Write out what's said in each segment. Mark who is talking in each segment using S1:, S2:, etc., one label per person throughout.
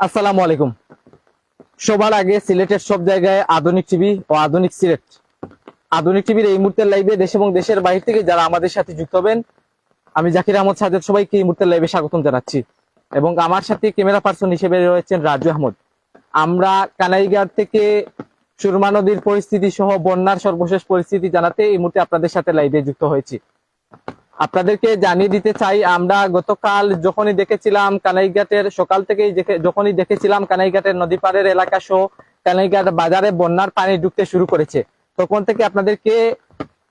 S1: আসসালামু আলাইকুম। সবার আগে সিলেটের সব জায়গায় আধুনিক টিভি ও আধুনিক সিলেট। আধুনিক টিভির এই মুহূর্তের লাইভে দেশ এবং দেশের বাইরে থেকে যারা আমাদের সাথে যুক্ত হবেন, আমি জাকির আহমদ সাজেদ সবাইকে এই মুহূর্তের লাইভে স্বাগতম জানাচ্ছি এবং আমার সাথে ক্যামেরা পার্সন হিসেবে রয়েছেন রাজু আহমদ। আমরা কানাইঘাট থেকে সুরমা নদীর পরিস্থিতি সহ বন্যার সর্বশেষ পরিস্থিতি জানাতে এই মুহূর্তে আপনাদের সাথে লাইভে যুক্ত হয়েছি। আপনাদেরকে জানিয়ে দিতে চাই, আমরা গতকাল যখনই দেখেছিলাম কানাইঘাটের, সকাল থেকেই যখনই দেখেছিলাম কানাইঘাটের নদী পাড়ের এলাকা সহ কানাইঘাট বাজারে বন্যার পানি ঢুকতে শুরু করেছে। তখন থেকে আপনাদেরকে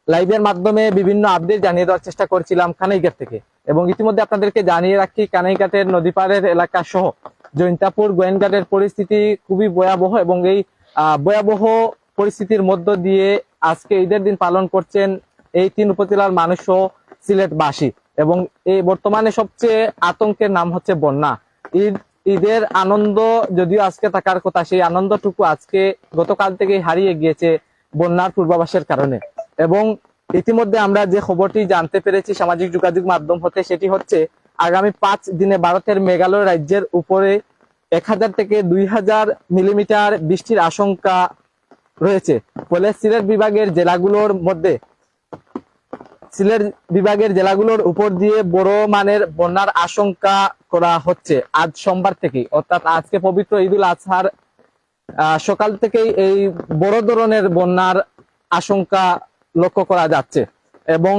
S1: লাইভের মাধ্যমে বিভিন্ন আপডেট জানিয়ে দেওয়ার চেষ্টা করছিলাম কানাইঘাট থেকে। এবং ইতিমধ্যে আপনাদেরকে জানিয়ে রাখি, কানাইঘাটের নদী পাড়ের এলাকা সহ জৈন্তাপুর, গোয়েনঘাটের পরিস্থিতি খুবই ভয়াবহ এবং এই ভয়াবহ পরিস্থিতির মধ্য দিয়ে আজকে ঈদের দিন পালন করছেন এই তিন উপজেলার মানুষও সিলেটবাসী এবং এই বর্তমানে সবচেয়ে আতঙ্কের নাম হচ্ছে বন্যা। ঈদ, ঈদের আনন্দ যদিও আজকে থাকার কথা, সেই আনন্দটুকু আজকে গতকাল থেকেই হারিয়ে গিয়েছে বন্যার পূর্বাভাসের কারণে। এবং ইতিমধ্যে আমরা যে খবরটি জানতে পেরেছি সামাজিক যোগাযোগ মাধ্যম হতে, সেটি হচ্ছে আগামী পাঁচ দিনে ভারতের মেঘালয় রাজ্যের উপরে এক হাজার থেকে দুই হাজার মিলিমিটার বৃষ্টির আশঙ্কা রয়েছে। ফলে সিলেট বিভাগের জেলাগুলোর মধ্যে সিলেট বিভাগের জেলাগুলোর উপর দিয়ে বড় মানের বন্যার আশঙ্কা করা হচ্ছে আজ সোমবার থেকে অর্থাৎ আজকে পবিত্র ঈদুল আজহার সকাল থেকেই এই বড় ধরনের বন্যার আশঙ্কা লক্ষ্য করা যাচ্ছে। এবং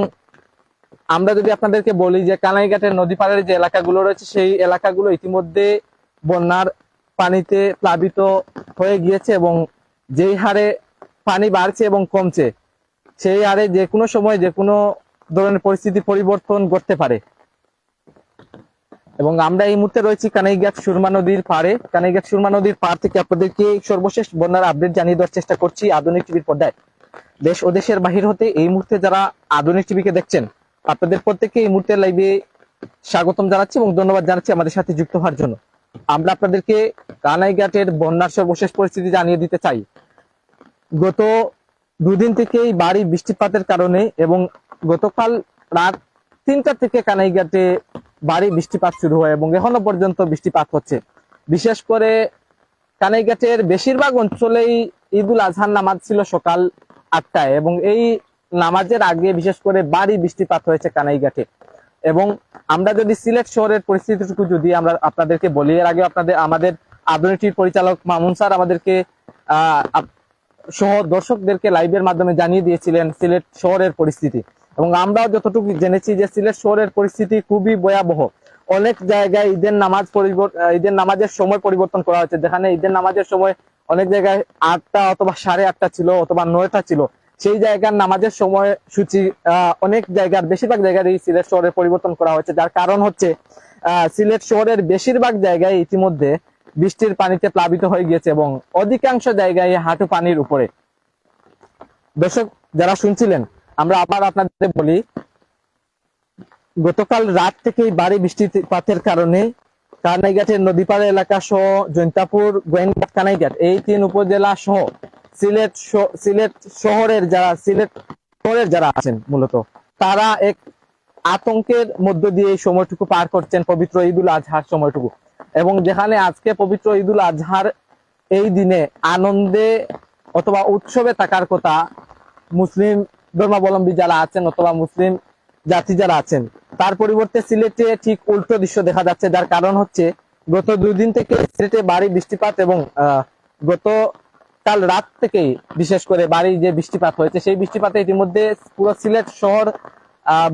S1: আমরা যদি আপনাদেরকে বলি যে কানাইঘাটের নদী পাড়ের যে এলাকাগুলো রয়েছে, সেই এলাকাগুলো ইতিমধ্যে বন্যার পানিতে প্লাবিত হয়ে গিয়েছে এবং যেই হারে পানি বাড়ছে এবং কমছে, সেই হারে যে কোনো সময় যে কোনো ধরনের পরিস্থিতি পরিবর্তন করতে পারে। এবং আমরা এই মুহূর্তে রয়েছি কানাইঘাট সুরমা নদীর পাড়ে। কানাইঘাট সুরমা নদীর পাড় থেকে আপনাদেরকে সর্বশেষ বন্যার আপডেট জানিয়ে দেওয়ার চেষ্টা করছি আধুনিক টিভির পর্দায়। দেশ ও দেশের বাহির হতে এই মুহূর্তে যারা আধুনিক টিভিকে দেখছেন, আপনাদের প্রত্যেককে এই মুহূর্তে লাইভে স্বাগতম জানাচ্ছি এবং ধন্যবাদ জানাচ্ছি আমাদের সাথে যুক্ত হওয়ার জন্য। আমরা আপনাদেরকে কানাইঘাটের বন্যার সর্বশেষ পরিস্থিতি জানিয়ে দিতে চাই। গত দুদিন থেকেই বাড়ি বৃষ্টিপাতের কারণে এবং গতকাল রাত তিনটা থেকে কানাইঘাটে ভারী বৃষ্টিপাত শুরু হয় এবং এখনও পর্যন্ত বৃষ্টিপাত হচ্ছে। বিশেষ করে কানাইঘাটের বেশিরভাগ অঞ্চলেই ঈদুল আজহার নামাজ ছিল সকাল আটটায় এবং এই নামাজের আগে বিশেষ করে ভারী বৃষ্টিপাত হয়েছে কানাইঘাটে। এবং আমরা যদি সিলেট শহরের পরিস্থিতিটুকু যদি আমরা আপনাদেরকে বলি, এর আগে আপনাদের, আমাদের আধুনিক পরিচালক মামুন স্যার আমাদেরকে, আহ সহ দর্শকদেরকে লাইভের মাধ্যমে জানিয়ে দিয়েছিলেন সিলেট শহরের পরিস্থিতি। এবং আমরাও যতটুকু জেনেছি যে সিলেট শহরের পরিস্থিতি খুবই ভয়াবহ। অনেক জায়গায় ঈদের নামাজ ঈদের নামাজের সময় পরিবর্তন করা হয়েছে। যেখানে ঈদের নামাজের সময় অনেক জায়গায় আটটা অথবা সাড়ে আটটা ছিল অথবা নয়টা ছিল। সেই জায়গার নামাজের সময় সূচি অনেক জায়গার, বেশিরভাগ জায়গায় এই সিলেট শহরের পরিবর্তন করা হয়েছে। যার কারণ হচ্ছে সিলেট শহরের বেশিরভাগ জায়গায় ইতিমধ্যে বৃষ্টির পানিতে প্লাবিত হয়ে গিয়েছে এবং অধিকাংশ জায়গায় হাঁটু পানির উপরে। দর্শক, যারা শুনছিলেন আমরা আবার আপনাদের বলি, গতকাল রাত থেকেই ভারী বৃষ্টিপাতের কারণে কানাইঘাটের নদীপাড়া এলাকা সহ জৈন্তাপুর গোয়েনঘাট কানাইঘাট এই তিন উপজেলা সহ সিলেট সিলেট শহরের যারা, সিলেট শহরের যারা আছেন মূলত, তারা এক আতঙ্কের মধ্য দিয়ে এই সময়টুকু পার করছেন পবিত্র ঈদুল আজহার সময়টুকু এবং যেখানে আজকে পবিত্র ঈদুল আজহার এই দিনে আনন্দে অথবা উৎসবে থাকার কথা মুসলিম ধর্মাবলম্বী যারা আছেন অথবা মুসলিম জাতি যারা আছেন, তার পরিবর্তে সিলেটে ঠিক উল্টো দৃশ্য দেখা যাচ্ছে, যার কারণ হচ্ছে গত দুই দিন থেকে সিলেটে ভারী বৃষ্টিপাত এবং গত কাল রাত থেকেই বিশেষ করে বাড়ি যে বৃষ্টিপাত হয়েছে, সেই বৃষ্টিপাতে ইতিমধ্যে পুরো সিলেট শহর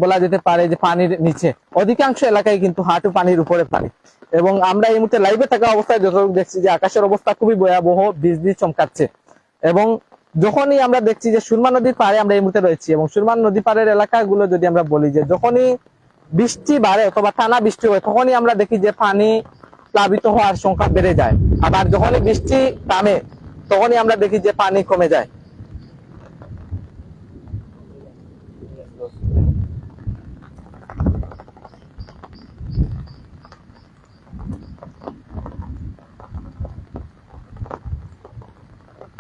S1: বলা যেতে পারে যে পানির নিচে। অধিকাংশ এলাকায় কিন্তু হাঁটু পানির উপরে পানি। এবং আমরা এই মুহূর্তে লাইভে থাকা অবস্থায় যতটুকু দেখছি যে আকাশের অবস্থা খুবই ভয়াবহ, বিজলি চমকাচ্ছে। এবং যখনই আমরা দেখছি যে সুরমা নদীর পাড়ে আমরা এই মুহূর্তে রয়েছি এবং সুরমা নদী পাড়ের এলাকাগুলো যদি আমরা বলি যে যখনই বৃষ্টি বাড়ে অথবা টানা বৃষ্টি হয়, তখনই আমরা দেখি যে পানি প্লাবিত হওয়ার সংখ্যা বেড়ে যায়। আবার যখনই বৃষ্টি থামে তখনই আমরা দেখি যে পানি কমে যায়।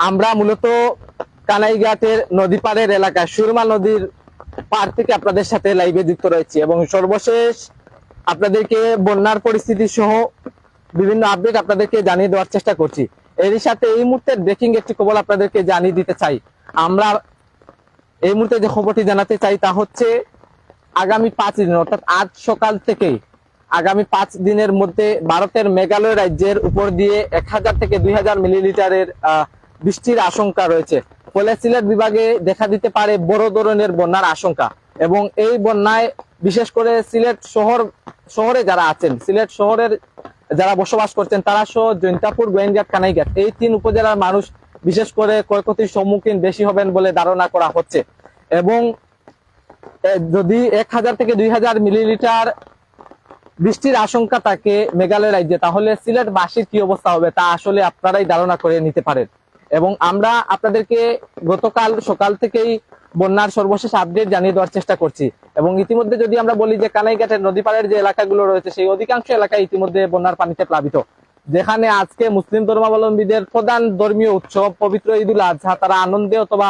S1: আমরা মূলত কানাইঘাটের নদী পাড়ের এলাকা সুরমা নদীর পাড় থেকে আপনাদের সাথে লাইভে যুক্ত রয়েছি এবং সর্বশেষ আপনাদেরকে বন্যার পরিস্থিতি সহ বিভিন্ন আপডেট আপনাদেরকে জানিয়ে দেওয়ার চেষ্টা করছি। এরই সাথে এই মুহূর্তে ব্রেকিং একটি খবর আপনাদেরকে জানিয়ে দিতে চাই। আমরা এই মুহূর্তে যে খবরটি জানাতে চাই তা হচ্ছে আগামী পাঁচ দিন অর্থাৎ আজ সকাল থেকেই আগামী পাঁচ দিনের মধ্যে ভারতের মেঘালয় রাজ্যের উপর দিয়ে এক হাজার থেকে দুই হাজার মিলিলিটারের আহ, বৃষ্টির আশঙ্কা রয়েছে। ফলে সিলেট বিভাগে দেখা দিতে পারে বড় ধরনের বন্যার আশঙ্কা এবং এই বন্যায় বিশেষ করে সিলেট শহর, শহরে যারা আছেন, সিলেট শহরের যারা বসবাস করছেন, তারা সহ জৈন্তাপুর গোয়েনঘাট কানাইঘাট এই তিন উপজেলার মানুষ বিশেষ করে ক্ষয়ক্ষতির সম্মুখীন বেশি হবেন বলে ধারণা করা হচ্ছে এবং যদি এক হাজার থেকে দুই হাজার মিলিলিটার বৃষ্টির আশঙ্কা থাকে মেঘালয় রাজ্যে, তাহলে সিলেট বাসীর কি অবস্থা হবে তা আসলে আপনারাই ধারণা করে নিতে পারেন। এবং আমরা আপনাদেরকে গতকাল সকাল থেকেই বন্যার সর্বশেষ আপডেট জানিয়ে দেওয়ার চেষ্টা করছি। এবং ইতিমধ্যে যদি আমরা বলি যে কানাইঘাটের নদী পাড়ের যে এলাকাগুলো রয়েছে, সেই অধিকাংশ এলাকায় ইতিমধ্যে বন্যার পানিতে প্লাবিত। যেখানে আজকে মুসলিম ধর্মাবলম্বীদের প্রধান ধর্মীয় উৎসব পবিত্র ঈদুল আজহা, তারা আনন্দে অথবা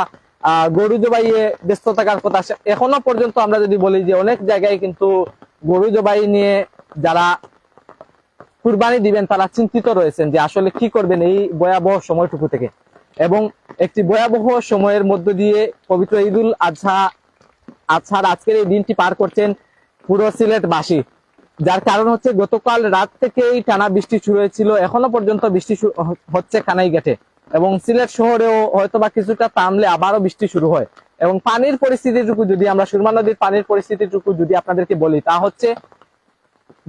S1: গরু জবাইয়ে ব্যস্ত থাকার কথা এখনও পর্যন্ত আমরা যদি বলি যে অনেক জায়গায় কিন্তু গরু জবাই নিয়ে যারা কুরবানি দিবেন, তারা চিন্তিত রয়েছেন যে আসলে কি করবেন এই ভয়াবহ সময়টুকু থেকে। এবং একটি ভয়াবহ সময়ের মধ্য দিয়ে পবিত্র ঈদুল আজহা, আজহার আজকের এই দিনটি পার করছেন পুরো সিলেটবাসী। যার কারণ হচ্ছে গতকাল রাত থেকেই টানা বৃষ্টি শুরু হয়েছিল, এখনও পর্যন্ত বৃষ্টি হচ্ছে কানাইঘাটে এবং সিলেট শহরেও হয়তোবা কিছুটা থামলে আবারও বৃষ্টি শুরু হয়। এবং পানির পরিস্থিতিটুকু যদি আমরা, সুরমা নদীর পানির পরিস্থিতিটুকু যদি আপনাদেরকে বলি, তা হচ্ছে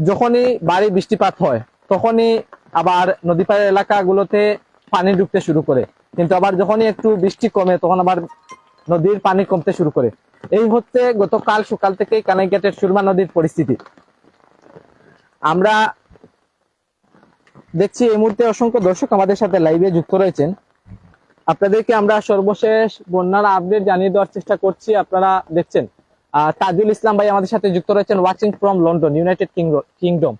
S1: যখনই বাড়ি বৃষ্টিপাত হয়, তখনই আবার নদী পাড়ের এলাকাগুলোতে পানি ঢুকতে শুরু করে। কিন্তু আবার যখনই একটু বৃষ্টি কমে, তখন আবার নদীর পানি কমতে শুরু করে। এই হচ্ছে গতকাল সকাল থেকেই কানাইঘাটের সুরমা নদীর পরিস্থিতি। আমরা দেখছি এই মুহূর্তে অসংখ্য দর্শক আমাদের সাথে লাইভে যুক্ত রয়েছেন। আপনাদেরকে আমরা সর্বশেষ বন্যার আপডেট জানিয়ে দেওয়ার চেষ্টা করছি, আপনারা দেখছেন। তাজুল ইসলাম ভাই আমাদের সাথে যুক্ত রয়েছেন watching from London United Kingdom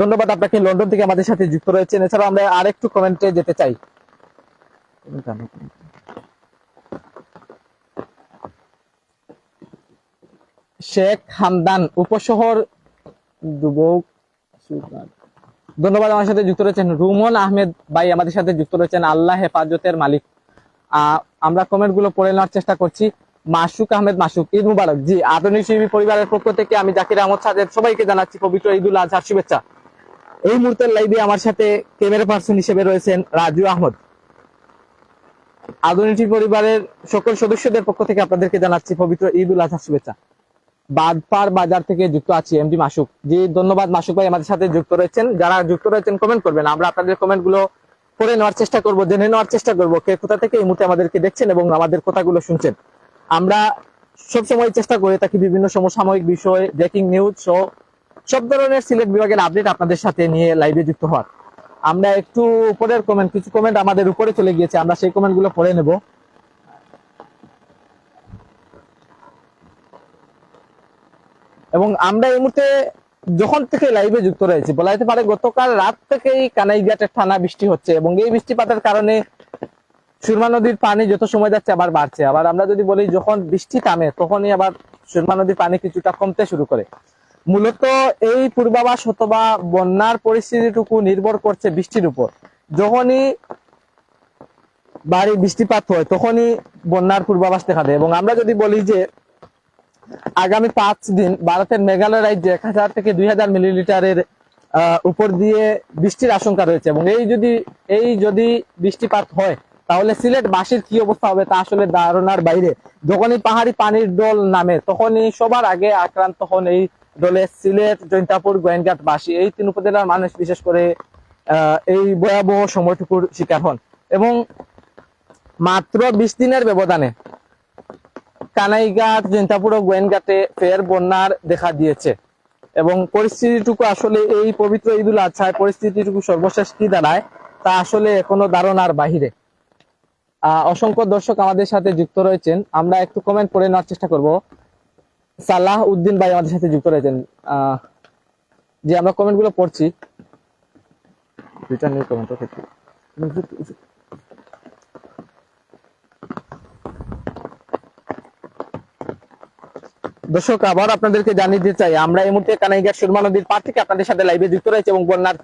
S1: ধন্যবাদ আপনাকে লন্ডন থেকে আমাদের সাথে যুক্ত রয়েছেন। এছাড়াও আমরা আরেকটু কমেন্টে যেতে চাই। শেখ হামদান উপশহর দুবক ধন্যবাদ আমার সাথে যুক্ত রয়েছেন রুমন আহমেদ ভাই, আমাদের সাথে যুক্ত রয়েছেন আল্লাহ হেফাজতের মালিক। আমরা কমেন্টগুলো পড়ে নেওয়ার চেষ্টা করছি। মাসুক আহমেদ, মাসুক, ঈদ মুবারক। জি আধুনিক পরিবারের পক্ষ থেকে আমি জাকির আহমদ সাজেদ সবাইকে জানাচ্ছি পবিত্র ঈদুল আজহার শুভেচ্ছা। এই মুহূর্তের লাইভে আমার সাথে ক্যামেরা পার্সন হিসেবে রয়েছেন রাজু আহমদ। আধুনিক পরিবারের সকল সদস্যদের পক্ষ থেকে আপনাদেরকে জানাচ্ছি পবিত্র ঈদুল আজহার শুভেচ্ছা। বাদপার বাজার থেকে যুক্ত আছি এমডি মাসুক। জি, ধন্যবাদ মাসুক ভাই আমাদের সাথে যুক্ত রয়েছেন। যারা যুক্ত রয়েছেন কমেন্ট করবেন। আমরা আপনাদের কমেন্টগুলো পড়ে নেওয়ার চেষ্টা করব, জেনে নেওয়ার চেষ্টা করব। কে কোথা থেকে এই মুহূর্তে আমাদেরকে দেখছেন এবং আমাদের কথাগুলো শুনছেন। আমরা সবসময় চেষ্টা করে থাকি বিভিন্ন সমসাময়িক বিষয় ব্রেকিং নিউজ সহ সব ধরনের সিলেট বিভাগের আপডেট আপনাদের সাথে নিয়ে লাইভে যুক্ত হওয়ার। আমরা একটু উপরের কমেন্ট কিছু কমেন্ট আমাদের উপরে চলে গিয়েছে, আমরা সেই কমেন্টগুলো পড়ে নেব। এবং আমরা এই মুহূর্তে যখন থেকে লাইভে যুক্ত রয়েছি, বলা যেতে পারে গতকাল রাত থেকেই কানাইঘাটের টানা বৃষ্টি হচ্ছে এবং এই বৃষ্টিপাতের কারণে সুরমা নদীর পানি যত সময় যাচ্ছে আবার বাড়ছে। আবার আমরা যদি বলি যখন বৃষ্টি থামে, তখনই আবার সুরমা নদীর পানি কিছুটা কমতে শুরু করে। মূলত এই পূর্বাভাস অথবা বন্যার পরিস্থিতিটুকু নির্ভর করছে বৃষ্টির উপর। যখনই বাড়ি বৃষ্টিপাত হয়, তখনই বন্যার পূর্বাভাস দেখা দেয়। এবং আমরা যদি বলি যে, আগামী পাঁচ দিন ভারতের মেঘালয় রাজ্যে এক হাজার থেকে দুই হাজার মিলিলিটারের উপর দিয়ে বৃষ্টির আশঙ্কা রয়েছে। এবং এই যদি এই যদি বৃষ্টিপাত হয়, তাহলে সিলেট বাসীর কি অবস্থা হবে তা আসলে ধারণার বাইরে। যখনই পাহাড়ি পানির ডল নামে, তখনই সবার আগে আক্রান্ত হন এই দলে সিলেট, জৈন্তাপুর, গোয়েনঘাট বাসী এই তিন উপজেলার মানুষ বিশেষ করে এই ভয়াবহ সময়টুকুর শিকার হন। এবং মাত্র বিশ দিনের ব্যবধানে কানাইঘাট, জৈন্তাপুর ও গোয়েনঘাটে ফের বন্যার দেখা দিয়েছে। এবং পরিস্থিতিটুকু আসলে এই পবিত্র ঈদুল আজহায় পরিস্থিতিটুকু সর্বশেষ কি দাঁড়ায়, তা আসলে এখনও ধারণার বাহিরে। অসংখ্য দর্শক আমাদের সাথে যুক্ত রয়েছেন। আমরা একটু কমেন্ট পড়ে নেওয়ার চেষ্টা করব। সালাহ উদ্দিন ভাই আমাদের সাথে যুক্ত রয়েছেন। যে আমরা কমেন্টগুলো পড়ছি দর্শক, আবার আপনাদেরকে জানিয়ে দিতে চাই, আমরা এই মুহূর্তে কানাইঘাট সুরমা নদীর পার থেকে আপনাদের সাথে লাইভে যুক্ত রয়েছে এবং বন্যার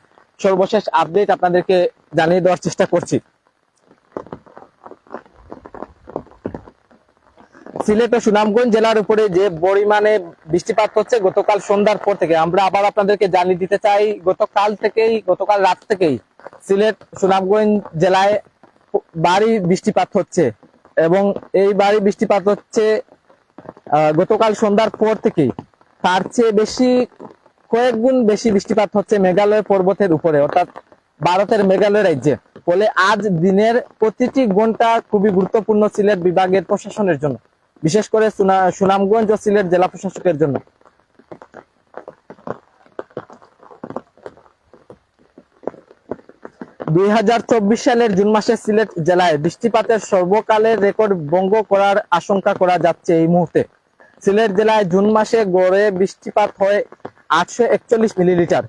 S1: সর্বশেষ আপডেট আপনাদেরকে জানিয়ে দেওয়ার চেষ্টা করছি। সিলেট ও সুনামগঞ্জ জেলার উপরে যে পরিমাণে বৃষ্টিপাত হচ্ছে গতকাল সন্ধ্যার পর থেকে। আমরা আবার আপনাদেরকে জানিয়ে দিতে চাই, গতকাল থেকেই, গতকাল রাত থেকেই সিলেট সুনামগঞ্জ জেলায় বাড়ি বৃষ্টিপাত হচ্ছে এবং এই বাড়ি বৃষ্টিপাত হচ্ছে গতকাল সন্ধ্যার পর থেকেই। তার চেয়ে বেশি কয়েক গুণ বেশি বৃষ্টিপাত হচ্ছে মেঘালয় পর্বতের উপরে, অর্থাৎ ভারতের মেঘালয় রাজ্যে। ফলে আজ দিনের প্রতিটি ঘণ্টা খুবই গুরুত্বপূর্ণ সিলেট বিভাগের প্রশাসনের জন্য। বিশেষ করে সুনা- সুনামগঞ্জ ও সিলেট জেলা প্রশাসকের জন্য। দুই হাজার চব্বিশ সালের জুন মাসে সিলেট জেলায় বৃষ্টিপাতের সর্বকালের রেকর্ড ভঙ্গ করার আশঙ্কা করা যাচ্ছে এই মুহূর্তে। সিলেট জেলায় জুন মাসে গড়ে বৃষ্টিপাত হয় আটশো একচল্লিশ মিলিলিটার।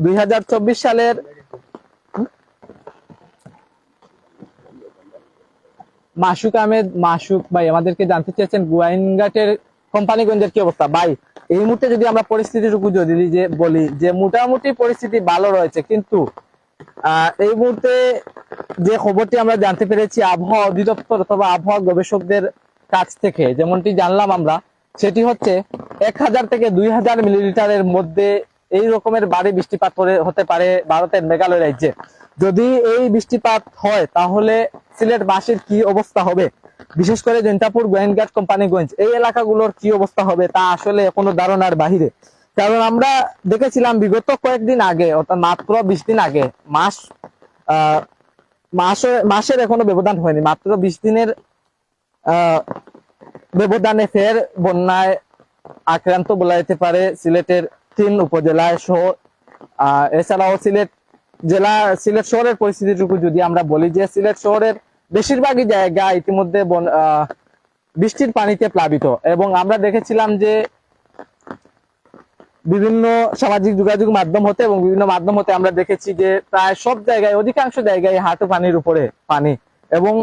S1: দুই হাজার চব্বিশ সালের মাসুক আহমেদ, মাসুক ভাই, আমাদেরকে জানতে চেয়েছেন গোয়াইনঘাটের কোম্পানিগঞ্জের কি অবস্থা। ভাই, এই মুহূর্তে যদি আমরা পরিস্থিতিটুকু যদি যে বলি যে মোটামুটি পরিস্থিতি ভালো রয়েছে, কিন্তু এই মুহূর্তে যে খবরটি আমরা জানতে পেরেছি আবহাওয়া অধিদপ্তর অথবা আবহাওয়া গবেষকদের কাছ থেকে, যেমনটি জানলাম আমরা, সেটি হচ্ছে এক হাজার থেকে দুই হাজার মিলিলিটারের মধ্যে এই রকমের বাড়ি বৃষ্টিপাত হতে পারে ভারতের মেঘালয় রাজ্যে। যদি এই বৃষ্টিপাত হয়, তাহলে সিলেটবাসীর কি অবস্থা হবে? বিশেষ করে জৈন্তাপুর গোয়েনঘাট কোম্পানিগঞ্জ, এই এলাকাগুলোর কি অবস্থা হবে তা আসলে এখনও ধারণার বাহিরে। কারণ আমরা দেখেছিলাম বিগত কয়েকদিন আগে, অর্থাৎ মাত্র বিশ দিন আগে, মাস মাসে, মাসের এখনও ব্যবধান হয়নি। মাত্র বিশ দিনের ব্যবধানে ফের বন্যায় আক্রান্ত বলা যেতে পারে সিলেটের তিন উপজেলায় সহ এছাড়াও সিলেট জেলা, সিলেট শহরের পরিস্থিতিটুকু যদি আমরা বলি যে সিলেট শহরের বেশিরভাগই জায়গা ইতিমধ্যে বৃষ্টির পানিতে প্লাবিত। এবং আমরা দেখেছিলাম যে বিভিন্ন সামাজিক যোগাযোগ মাধ্যম হতে এবং বিভিন্ন মাধ্যম হতে আমরা দেখেছি যে প্রায় সব জায়গায়, অধিকাংশ জায়গায় হাঁটু পানির উপরে পানি। এবং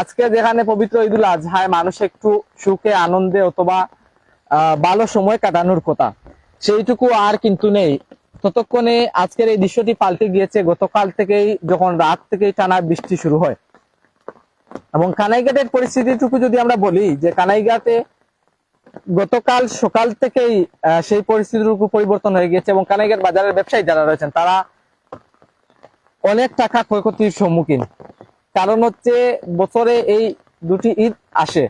S1: আজকে যেখানে পবিত্র ঈদুল আজহায় মানুষ একটু সুখে, আনন্দে অথবা ভালো সময় কাটানোর কথা। সেইটুকু আর কিন্তু নেই। ততক্ষণে আজকের এই দৃশ্যটি পাল্টে গিয়েছে। গতকাল থেকেই যখন রাত থেকেই টানা বৃষ্টি শুরু হয়। এবং কানাইঘাটের পরিস্থিতিটুকু যদি আমরা বলি, যে কানাইঘাটে গতকাল সকাল থেকেই সেই পরিস্থিতিটুকু পরিবর্তন হয়ে গিয়েছে এবং কানাইঘাট বাজারের ব্যবসায়ী যারা রয়েছেন, তারা অনেক টাকা ক্ষয়ক্ষতির সম্মুখীন। কারণ হচ্ছে, বছরে এই দুটি ঈদ আসে।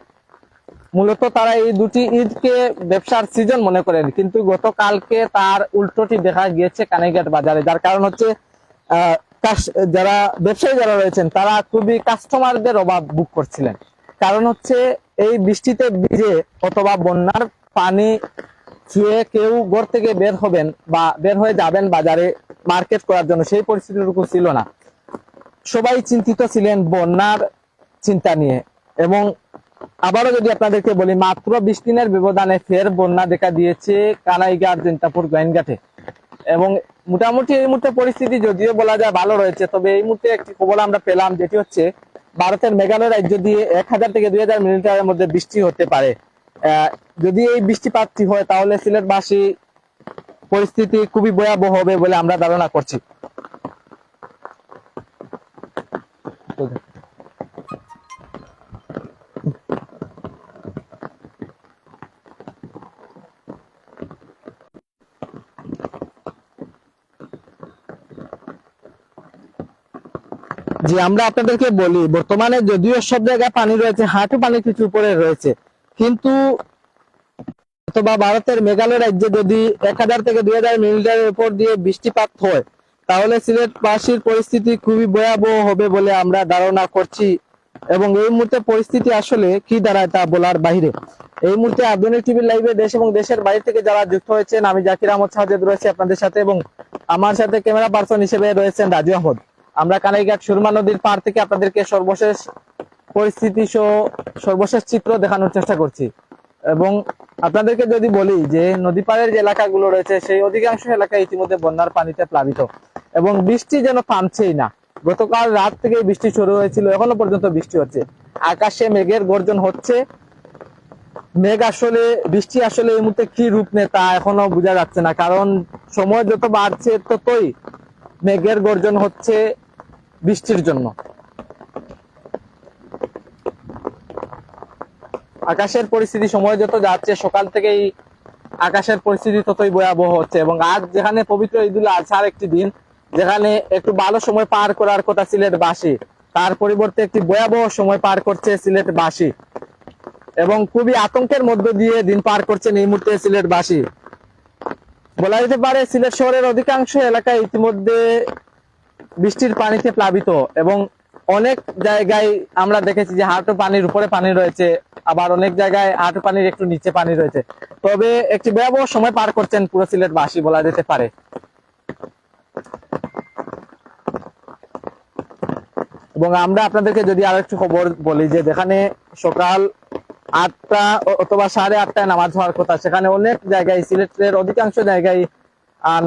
S1: মূলত তারা এই দুটি ঈদকে ব্যবসার সিজন মনে করেন। কিন্তু গতকালকে তার উল্টোটি দেখা গিয়েছে কানাইঘাট বাজারে, যার কারণ হচ্ছে যারা ব্যবসায়ী যারা রয়েছেন, তারা খুবই কাস্টমারদের অভাব বুক করছিলেন। কারণ হচ্ছে, এই বৃষ্টিতে ভিজে অথবা বন্যার পানি ছুঁয়ে কেউ ঘর থেকে বের হবেন বা বের হয়ে যাবেন বাজারে মার্কেট করার জন্য, সেই পরিস্থিতিটুকু ছিল না। সবাই চিন্তিত ছিলেন বন্যার চিন্তা নিয়ে এবং আবারও যদি আপনাদেরকে বলি, মাত্র বিশ দিনের ব্যবধানে ফের বন্যা দেখা দিয়েছে কানাইঘাট, জৈন্তাপুর, গোয়েনঘাটে। এবং মোটামুটি এই মুহূর্তে পরিস্থিতি যদিও বলা যায় ভালো রয়েছে, তবে এই মুহূর্তে একটি খবর আমরা পেলাম, যেটি হচ্ছে ভারতের মেঘালয় রাজ্য দিয়ে এক হাজার থেকে দুই হাজার মিলিমিটারের মধ্যে বৃষ্টি হতে পারে। যদি এই বৃষ্টিপাতটি হয়, তাহলে সিলেটবাসী পরিস্থিতি খুবই ভয়াবহ হবে বলে আমরা ধারণা করছি। জি, আমরা আপনাদেরকে বলি, বর্তমানে যদিও সব জায়গায় পানি রয়েছে, হাঁটু পানি কিছু উপরে রয়েছে, কিন্তু অথবা ভারতের মেঘালয় রাজ্যে যদি এক হাজার থেকে দুই হাজার মিলিমিটারের উপর দিয়ে বৃষ্টিপাত হয়, তাহলে সিলেটবাসীর পরিস্থিতি খুবই ভয়াবহ হবে বলে আমরা ধারণা করছি এবং এই মুহূর্তে পরিস্থিতি আসলে কি দাঁড়ায় তা বলার বাইরে। এই মুহূর্তে আধুনিক টিভির লাইভে দেশ এবং দেশের বাইরে থেকে যারা যুক্ত হয়েছেন, আমি জাকির আহমদ সাহেদ রয়েছে আপনাদের সাথে এবং আমার সাথে ক্যামেরা পার্সন হিসেবে রয়েছেন রাজু আহমদ। আমরা কানাইঘাট সুরমা নদীর পার থেকে আপনাদেরকে সর্বশেষ পরিস্থিতি সহ সর্বশেষ চিত্র দেখানোর চেষ্টা করছি। এবং আপনাদেরকে যদি বলি যে নদী পাড়ের যে এলাকাগুলো রয়েছে, সেই অধিকাংশ এলাকা ইতিমধ্যে বন্যার পানিতে প্লাবিত। এবং বৃষ্টি যেন থামছেই না। গতকাল রাত থেকে বৃষ্টি শুরু হয়েছিল, এখনও পর্যন্ত বৃষ্টি হচ্ছে। আকাশে মেঘের গর্জন হচ্ছে। মেঘ আসলে, বৃষ্টি আসলে এই মুহূর্তে কি রূপ নেয় তা এখনও বোঝা যাচ্ছে না। কারণ সময় যত বাড়ছে ততই মেঘের গর্জন হচ্ছে। বৃষ্টির জন্য। আকাশের পরিস্থিতি সময় যত যাচ্ছে, সকাল থেকেই আকাশের পরিস্থিতি ততই ভয়াবহ হচ্ছে এবং আজ যেখানে পবিত্র ঈদুল আজহার একটি দিন, যেখানে একটু ভালো সময় পার করার কথা সিলেটবাসী, তার পরিবর্তে একটি ভয়াবহ সময় পার করছে সিলেটবাসী এবং খুবই আতঙ্কের মধ্য দিয়ে দিন পার করছেন এই মুহূর্তে সিলেটবাসী। বলা যেতে পারে সিলেট শহরের অধিকাংশ এলাকায় ইতিমধ্যে বৃষ্টির পানিতে প্লাবিত এবং অনেক জায়গায় আমরা দেখেছি যে হাঁটু পানির উপরে পানি রয়েছে, আবার অনেক জায়গায় হাঁটু পানির একটু নিচে পানি রয়েছে। তবে একটি ভয়াবহ সময় পার করছেন পুরো সিলেটবাসী বলা যেতে পারে। এবং আমরা আপনাদেরকে যদি আরও একটু খবর বলি যে যেখানে সকাল আটটা অথবা সাড়ে আটটায় নামাজ হওয়ার কথা, সেখানে অনেক জায়গায়, সিলেটের অধিকাংশ জায়গায়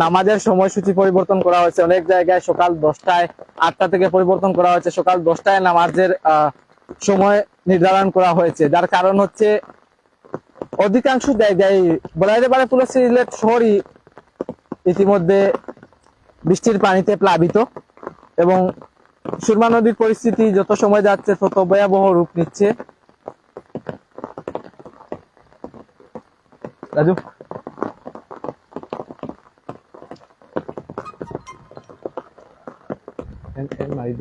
S1: নামাজের সময়সূচি পরিবর্তন করা হয়েছে। অনেক জায়গায় সকাল দশটায়, আটটা থেকে পরিবর্তন করা হয়েছে। সকাল দশটায় নামাজের সময় নির্ধারণ করা হয়েছে। যার কারণ হচ্ছে, অধিকাংশ জায়গায়, বলা যেতে পারে পুরো সিলেট শহরই ইতিমধ্যে বৃষ্টির পানিতে প্লাবিত এবং সুরমা নদীর পরিস্থিতি যত সময় যাচ্ছে, তত ভয়াবহ রূপ নিচ্ছে। রাজু?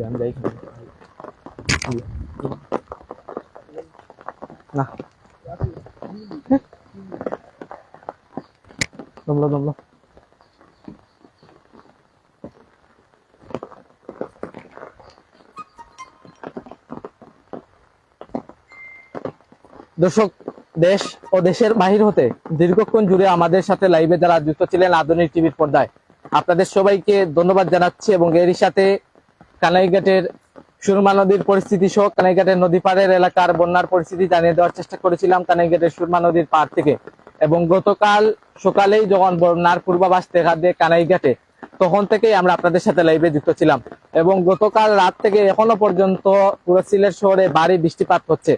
S1: আমি যাই। না দমলো দমলো দর্শক, দেশ ও দেশের বাহির হতে দীর্ঘক্ষণ জুড়ে আমাদের সাথে লাইভে যারা যুক্ত ছিলেন আধুনিক টিভির পর্দায়, আপনাদের সবাইকে ধন্যবাদ জানাচ্ছি এবং এরই সাথে কানাইঘাটের সুরমা নদীর পরিস্থিতি সহ কানাইঘাটের নদী পাড়ের এলাকার বন্যার পরিস্থিতি জানিয়ে দেওয়ার চেষ্টা করেছিলাম কানাইঘাটের সুরমা নদীর পাড় থেকে। এবং গতকাল সকালেই যখন বন্যার পূর্বাভাস দেখা দিয়ে কানাইঘাটে, তখন থেকেই আমরা আপনাদের সাথে লাইভে যুক্ত ছিলাম। এবং গতকাল রাত থেকে এখনও পর্যন্ত পুরো সিলেট শহরে ভারী বৃষ্টিপাত হচ্ছে।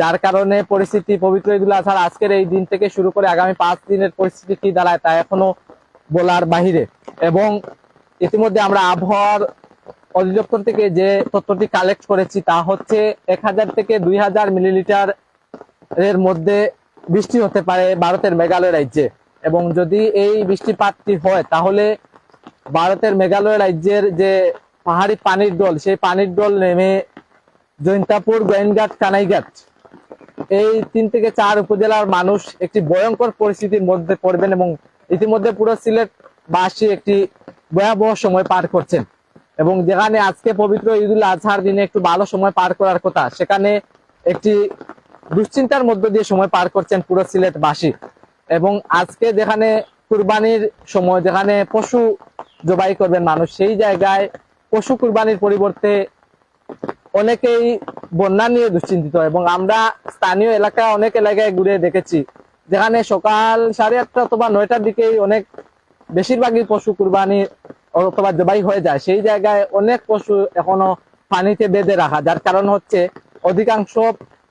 S1: যার কারণে পরিস্থিতি পবিত্র ঈদুল আজকের এই দিন থেকে শুরু করে আগামী পাঁচ দিনের পরিস্থিতি কি দাঁড়ায় তা এখনও বলার বাহিরে। এবং ইতিমধ্যে আমরা আবহাওয়ার অধিদপ্তর থেকে যে তথ্যটি কালেক্ট করেছি তা হচ্ছে এক হাজার থেকে দুই হাজার মিলিলিটার এর মধ্যে বৃষ্টি হতে পারে ভারতের মেঘালয় রাজ্যে। এবং যদি এই বৃষ্টিপাতটি হয়, তাহলে ভারতের মেঘালয় রাজ্যের যে পাহাড়ি পানির দল, সেই পানির দল নেমে জৈন্তাপুর গোয়েনঘাট কানাইঘাট এই তিন থেকে চার উপজেলার মানুষ একটি ভয়ঙ্কর পরিস্থিতির মধ্যে পড়বেন এবং ইতিমধ্যে পুরো সিলেট বাসী একটি ভয়াবহ সময় পার করছেন। এবং যেখানে আজকে পবিত্র ঈদুল আজহার দিনে একটু ভালো সময় পার করার কথা, সেখানে একটি দুশ্চিন্তার মধ্য দিয়ে সময় পার করছেন পুরো সিলেট বাসী এবং আজকে যেখানে কুরবানির সময়, যেখানে পশু জবাই করবেন মানুষ, সেই জায়গায় পশু কুরবানির পরিবর্তে অনেকেই বন্যা নিয়ে দুশ্চিন্তিত। এবং আমরা স্থানীয় এলাকা, অনেক এলাকায় ঘুরে দেখেছি, যেখানে সকাল সাড়ে আটটা অথবা নয়টার দিকেই অনেক বেশিরভাগই পশু কুরবানি জবাই হয়ে যায়। সেই জায়গায় অনেক পশু এখনও পানিতে বেঁধে রাখা, যার কারণ হচ্ছে অধিকাংশ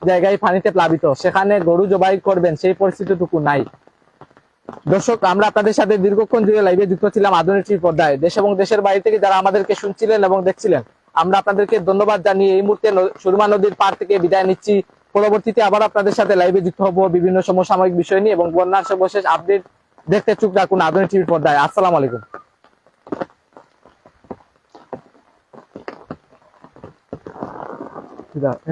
S1: জায়গায় পানিতে প্লাবিত। সেখানে গরু জবাই করবেন, সেই পরিস্থিতিটুকু নাই। দর্শক, আমরা আপনাদের সাথে দীর্ঘক্ষণ জুড়ে লাইভে যুক্ত ছিলাম আধুনিক পর্দায় দেশ এবং দেশের বাইরে থেকে যারা আমাদেরকে শুনছিলেন এবং দেখছিলেন, আমরা আপনাদেরকে ধন্যবাদ জানিয়ে এই মুহূর্তে সুরমা নদীর পার থেকে বিদায় নিচ্ছি। পরবর্তীতে আবার আপনাদের সাথে লাইভে যুক্ত হব বিভিন্ন সমসাময়িক বিষয় নিয়ে এবং বন্যার সর্বশেষ আপডেট দেখতে চোখ রাখুন আধুনিক টিভির পর্দায় আসসালামু আলাইকুম। ঠিক আছে